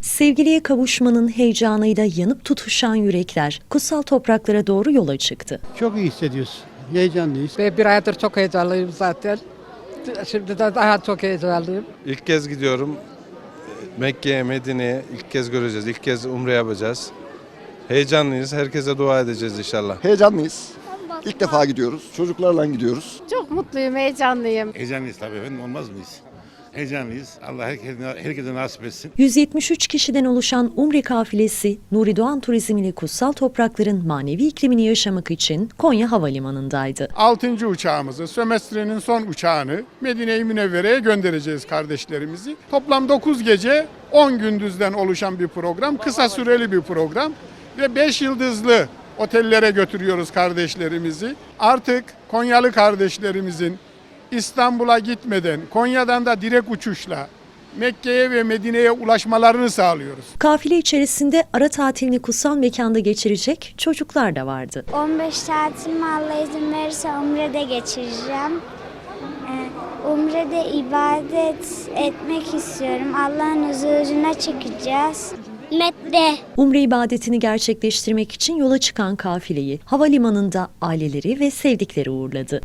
Sevgiliye kavuşmanın heyecanıyla yanıp tutuşan yürekler kutsal topraklara doğru yola çıktı. Çok iyi hissediyoruz. Heyecanlıyız. Ve bir aydır çok heyecanlıyım zaten. Şimdi de daha çok heyecanlıyım. İlk kez gidiyorum. Mekke'ye, Medine'ye ilk kez göreceğiz. İlk kez umre yapacağız. Heyecanlıyız. Herkese dua edeceğiz inşallah. Heyecanlıyız. İlk defa gidiyoruz. Çocuklarla gidiyoruz. Çok mutluyum, heyecanlıyım. Heyecanlıyız tabii efendim olmaz mıyız? Heyecanlıyız. Allah herkese, herkese nasip etsin. 173 kişiden oluşan Umre kafilesi Nuri Doğan Turizm ile kutsal toprakların manevi iklimini yaşamak için Konya Havalimanı'ndaydı. 6. uçağımızı, sömestrenin son uçağını Medine-i Münevvere'ye göndereceğiz kardeşlerimizi. Toplam 9 gece 10 gündüzden oluşan bir program, kısa süreli bir program ve 5 yıldızlı otellere götürüyoruz kardeşlerimizi. Artık Konyalı kardeşlerimizin İstanbul'a gitmeden, Konya'dan da direkt uçuşla Mekke'ye ve Medine'ye ulaşmalarını sağlıyoruz. Kafile içerisinde ara tatilini kutsal mekanda geçirecek çocuklar da vardı. 15 saatimi Allah izin verirse Umre'de geçireceğim. Ee, Umre'de ibadet etmek istiyorum. Allah'ın huzuruna çıkacağız. Mekke'de. Umre ibadetini gerçekleştirmek için yola çıkan kafileyi havalimanında aileleri ve sevdikleri uğurladı.